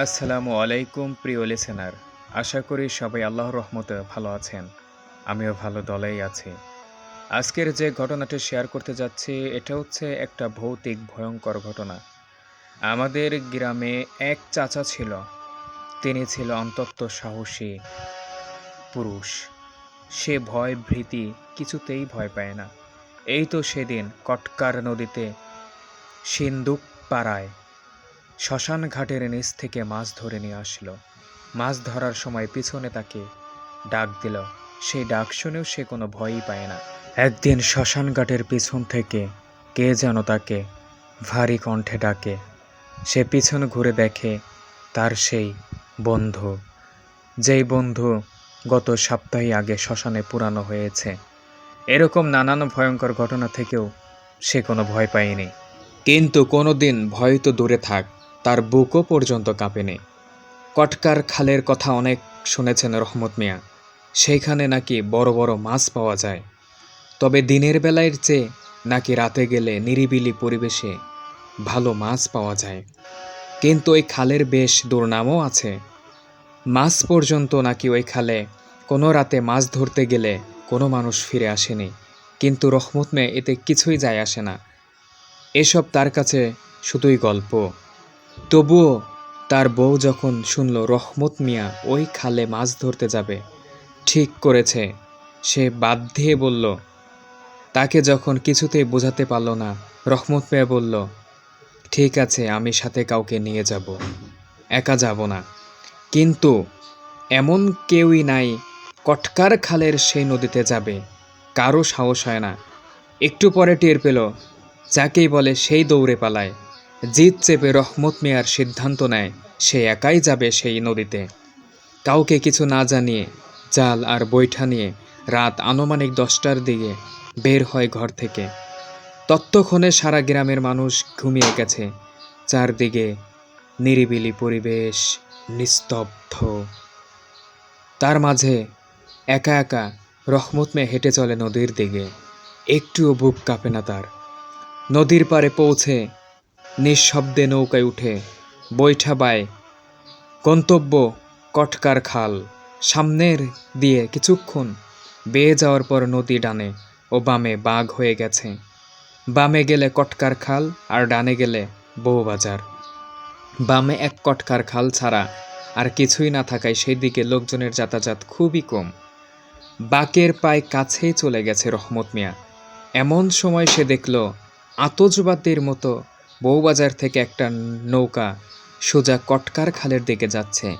আসসালামু আলাইকুম, প্রিয় লিসেনার আশা করি সবাই আল্লাহর রহমতে ভালো আছেন। আমিও ভালো দলেই আছি। আজকের যে ঘটনাটি শেয়ার করতে যাচ্ছি, এটা হচ্ছে একটা ভৌতিক ভয়ঙ্কর ঘটনা। আমাদের গ্রামে এক চাচা ছিল। তিনি ছিল অন্তত সাহসী পুরুষ। সে ভয় ভীতি কিছুতেই ভয় পায় না। এই তো সেদিন কটকার নদীতে সিন্দুক পাড়ায় শ্মশান ঘাটের নিচ থেকে মাছ ধরে নিয়ে আসলো। মাছ ধরার সময় পিছনে তাকে ডাক দিল। সেই ডাক শুনেও সে কোনো ভয়ই পায় না। একদিন শ্মশান ঘাটের পিছন থেকে কে যেন তাকে ভারী কণ্ঠে ডাকে। সে পিছন ঘুরে দেখে তার সেই বন্ধু, যেই বন্ধু গত সপ্তাহে আগে শ্মশানে পুরানো হয়েছে। এরকম নানান ভয়ঙ্কর ঘটনা থেকেও সে কোনো ভয় পায়নি। কিন্তু কোনো দিন ভয় তো দূরে থাক তার বুকও পর্যন্ত কাঁপেনি। কটকার খালের কথা অনেক শুনেছেন রহমত মিয়া। সেইখানে নাকি বড় বড় মাছ পাওয়া যায়। তবে দিনের বেলায় চেয়ে নাকি রাতে গেলে নিরিবিলি পরিবেশে ভালো মাছ পাওয়া যায়। কিন্তু ওই খালের বেশ দুর্নামও আছে। মাছ পর্যন্ত নাকি ওই খালে কোনো রাতে মাছ ধরতে গেলে কোনো মানুষ ফিরে আসেনি। কিন্তু রহমত মেয়ে এতে কিছুই যায় আসে না। এসব তার কাছে শুধুই গল্প। তবুও তার বউ যখন শুনল, রহমত মিয়া, ওই খালে মাছ ধরতে যাবে। ঠিক করেছে। সে বাধ্যে বলল। তাকে যখন কিছুতেই বোঝাতে পারল না, রহমত মিয়া বলল, ঠিক আছে, আমি সাথে কাউকে নিয়ে যাব। একা যাব না। কিন্তু এমন কেউই নাই, কটকার খালের সেই নদীতে যাবে। কারও সাহস হয় না। একটু পরে টের পেল, যাকেই বলে সেই দৌড়ে পালায়। জিদ চেপে রহমত মেয়ার সিদ্ধান্ত নেয়। সে একাই যাবে সেই নদীতে। কাউকে কিছু না জানিয়ে, জাল আর বৈঠা নিয়ে রাত আনুমানিক দশটার দিকে বের হয় ঘর থেকে। তত্ত্বক্ষণে সারা গ্রামের মানুষ ঘুমিয়ে গেছে। চারদিকে নিরিবিলি পরিবেশ নিস্তব্ধ। তার মাঝে একা একা রহমত মেয়ে হেঁটে চলে নদীর দিকে। একটুও বুক কাঁপে না তার। নদীর পারে পৌঁছে নিঃশব্দে নৌকায় উঠে বৈঠা বায়। গন্তব্য কটকার খাল। সামনের দিয়ে কিছুক্ষণ বেয়ে যাওয়ার পর নদী ডানে ও বামে বাঘ হয়ে গেছে। বামে গেলে কটকার খাল আর ডানে গেলে বউবাজার। বামে এক কটকার খাল ছাড়া আর কিছুই না থাকায় সেই দিকে লোকজনের যাতায়াত খুবই কম। বাকের পায় কাছেই চলে গেছে রহমত মিয়া। এমন সময় সে দেখল, আতজবাতির মতো বউবাজার থেকে একটা নৌকা সোজা কটকার খালের দিকে যাচ্ছে।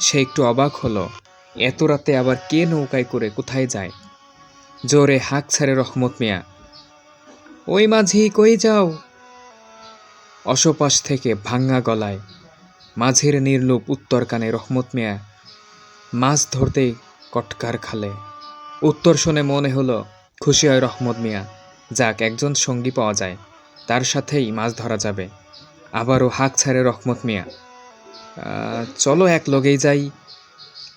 সে একটু অবাক হলো, এত রাতে আবার কে নৌকায় করে কোথায় যায়? জোরে হাঁক ছাড়ে রহমত মিয়া। ওই মাঝি কই যাও? অসপাশ থেকে ভাঙ্গা গলায় মাঝের নির্লোপ উত্তর কানে রহমত মিয়া মাছ ধরতে কটকার খালে উত্তর শুনে মনে হলো, খুশি হয় রহমত মিয়া, যাক একজন সঙ্গী পাওয়া যায়। তার সাথেই মাছ ধরা যাবে। আবারও হাঁক ছাড়ে রহমত মিয়া। চলো এক লগেই যাই।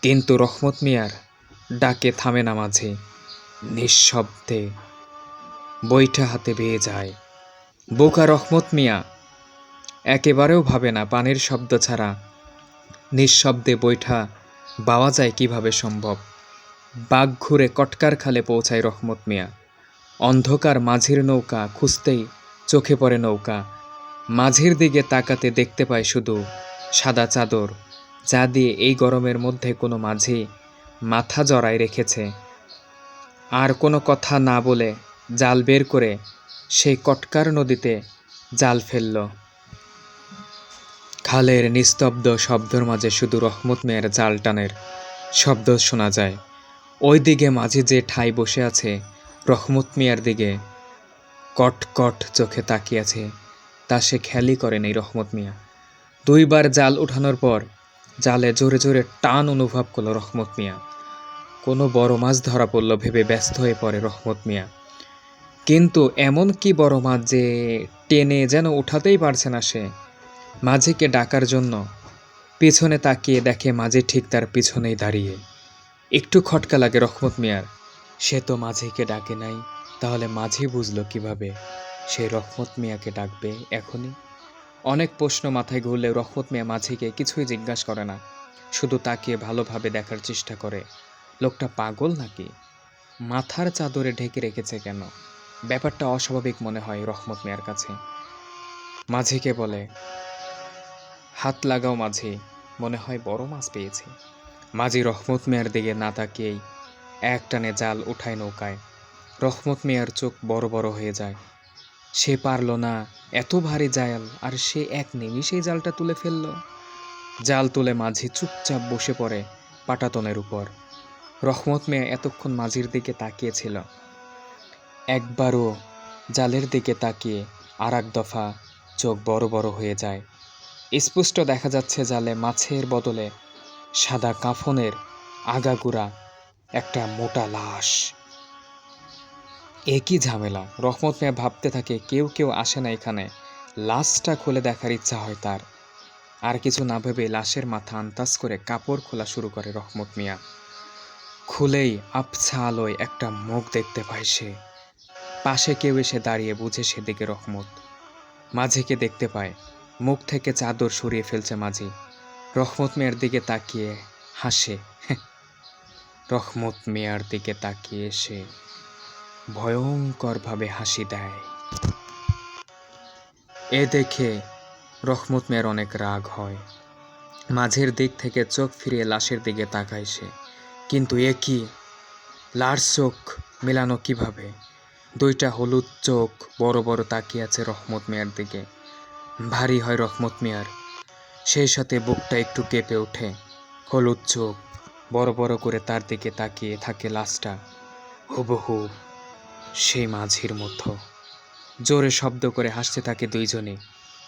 কিন্তু রহমত মিয়ার ডাকে থামে না মাঝে। নিঃশব্দে বইটা হাতে বেয়ে যায়। বোকা রহমত মিয়া! একেবারেও ভাবে না পানির শব্দ ছাড়া। নিঃশব্দে বৈঠা বাওয়া যায় কীভাবে সম্ভব? বাঘ ঘুরে কটকার খালে পৌঁছায় রহমত মিয়া। অন্ধকার মাঝির নৌকা খুঁজতেই চোখে পড়ে নৌকা। মাঝির দিকে তাকাতে দেখতে পায় শুধু সাদা চাদর, যা দিয়ে এই গরমের মধ্যে কোনো মাঝি মাথা জড়ায় রেখেছে। আর কোনো কথা না বলে জাল বের করে সেই কটকার নদীতে জাল ফেলল। খালের নিস্তব্ধ শব্দের মাঝে শুধু রহমত মেয়ের জাল টানের শব্দ শোনা যায়। ওই দিকে মাঝি যে ঠাই বসে আছে, রহমত মিয়ার দিকে কট কট চোখে তাকিয়ে আছে তা সে খেয়ালই করেন এই রহমত মিয়া। দুইবার জাল উঠানোর পর জালে জোরে জোরে টান অনুভব করল রহমত মিয়া। কোনো বড় মাছ ধরা পড়ল ভেবে ব্যস্ত হয়ে পড়ে রহমত মিয়া। কিন্তু এমন কি বড় মাছ যে টেনে যেন উঠাতেই পারছে না সে। মাঝিকে ডাকার জন্য পিছনে তাকিয়ে দেখে মাঝি ঠিক তার পিছনেই দাঁড়িয়ে। একটু খটকা লাগে রহমত মিয়ার। সে তো মাঝিকে ডাকে নাই। তাহলে মাঝি বুঝলো কীভাবে সে রহমত মিয়াকে ডাকবে এখনই? অনেক প্রশ্ন মাথায় ঘুরলে রহমত মিয়া মাঝিকে কিছুই জিজ্ঞাসা করে না, শুধু তাকিয়ে ভালোভাবে দেখার চেষ্টা করে। লোকটা পাগল নাকি? মাথার চাদরে ঢেকে রেখেছে কেন? ব্যাপারটা অস্বাভাবিক মনে হয় রহমত মিয়ার কাছে। মাঝিকে বলে, হাত লাগাও মাঝি, মনে হয় বড় মাছ পেয়েছি। মাঝি রহমত মিয়ার দিকে না তাকিয়েই এক টানে জাল উঠায় নৌকায়। রহমত মিয়ার চোখ বড় বড় হয়ে যায়। সে পারল না, এত ভারী জাল, আর সে এক নিমিষেই জালটা তুলে ফেলল। জাল তুলে মাঝি চুপচাপ বসে পড়ে পাটাতনের উপর। রহমত মিয়া এতক্ষণ মাঝির দিকে তাকিয়েছিল। একবারও জালের দিকে তাকিয়ে আর এক দফা চোখ বড় বড় হয়ে যায়। স্পষ্ট দেখা যাচ্ছে জালে মাছের বদলে সাদা কাফনের আগাগুড়া একটা মোটা লাশ। একই ঝামেলা। রহমত মিয়া ভাবতে থাকে, কেউ কেউ আসে না এখানে। লাশটা খুলে দেখার ইচ্ছা হয় তার। আর কিছু না ভেবে লাশের মাথা আন্তাজ করে কাপড় খোলা শুরু করে রহমত মিয়া। খুলেই আবছা আলোয় একটা মুখ দেখতে পায় সে। পাশে কেউ এসে দাঁড়িয়ে বুঝে সেদিকে রহমত। মাঝিকে দেখতে পায়। মুখ থেকে চাদর সরিয়ে ফেলছে মাঝি। রহমত মিয়ার দিকে তাকিয়ে হাসে। রহমত মেয়ার দিকে তাকিয়ে সে। ভয়ঙ্করভাবে হাসি দেয়। এ দেখে রহমত মিয়ার অনেক রাগ হয়। মাঝের দিক থেকে চোখ ফিরিয়ে লাশের দিকে তাকায় সে। কিন্তু এ কি? লাশ চোখ মেলানো কীভাবে? দুইটা হলুদ চোখ বড় বড় তাকিয়ে আছে রহমত মেয়ার দিকে। ভারী হয় রহমত মেয়ার। সেই সাথে বুকটা একটু কেঁপে ওঠে। হলুদ চোখ বড় বড় করে তার দিকে তাকিয়ে থাকে লাশটা। হুবহু সেই মাঝির মতো জোরে শব্দ করে হাসতে থাকে দুইজনে।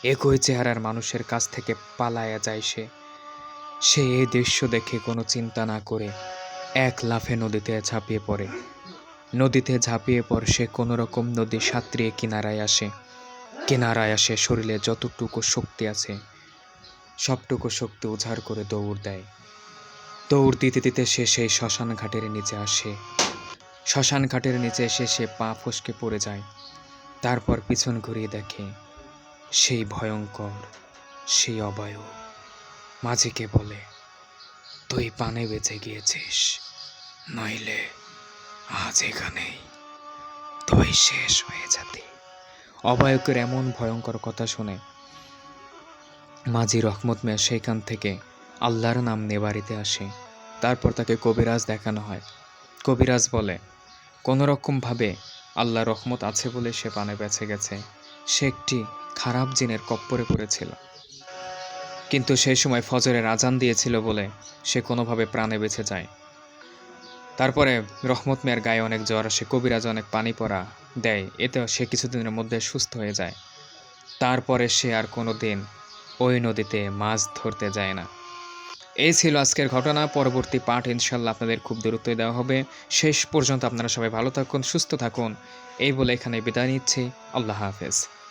একই চেহারার মানুষের কাছ থেকে পালায়া যায় সে। সে এই দৃশ্য দেখে কোনো চিন্তা না করে এক লাফে নদীতে ঝাঁপিয়ে পড়ে। নদীতে ঝাঁপিয়ে পর সে কোনো রকম নদী সাঁতরিয়ে কিনারায় আসে। কিনারায় আসে শরীরে যতটুকু শক্তি আছে, সবটুকু শক্তি উজাড় করে দৌড় দেয়। দৌড় দিতে দিতে সে সেই শ্মশান ঘাটের নিচে আসে। শ্মশান ঘাটের নিচে এসে সে পা ফসকে পড়ে যায়। তারপর পিছন ঘুরিয়ে দেখে সেই ভয়ঙ্কর, সেই অবয়ব। মাঝিকে বলে, তুই পানে বেঁচে গিয়েছিস, নইলে আজ এখানেই তুই শেষ হয়ে যাতি। অবয়কের এমন ভয়ঙ্কর কথা শুনে মাঝি রহমত মিয়া সেইখান থেকে আল্লাহর নাম নিয়ে বাড়িতে আসে। তারপর তাকে কবিরাজ দেখানো হয়। কবিরাজ বলে কোনো রকমভাবে আল্লাহ রহমত আছে বলে সে পানে বেঁচে গেছে। সে একটি খারাপ জিনের কপ্পরে পড়েছিল। কিন্তু সেই সময় ফজরের আজান দিয়েছিল বলে সে কোনোভাবে প্রাণে বেঁচে যায়। তারপরে রহমত মেয়ের গায়ে অনেক জ্বর আসে কবিরাজ অনেক পানি পড়া দেয়। এতেও সে কিছুদিনের মধ্যে সুস্থ হয়ে যায়। তারপরে সে আর কোনো দিন ওই নদীতে মাছ ধরতে যায় না। এই ছিল আজকের ঘটনা। পরবর্তী পাঠ ইনশাল্লাহ আপনাদের খুব দূরত্ব দেওয়া হবে। শেষ পর্যন্ত আপনারা সবাই ভালো থাকুন, সুস্থ থাকুন। এই বলে এখানে বিদায় নিচ্ছি। আল্লাহ হাফেজ।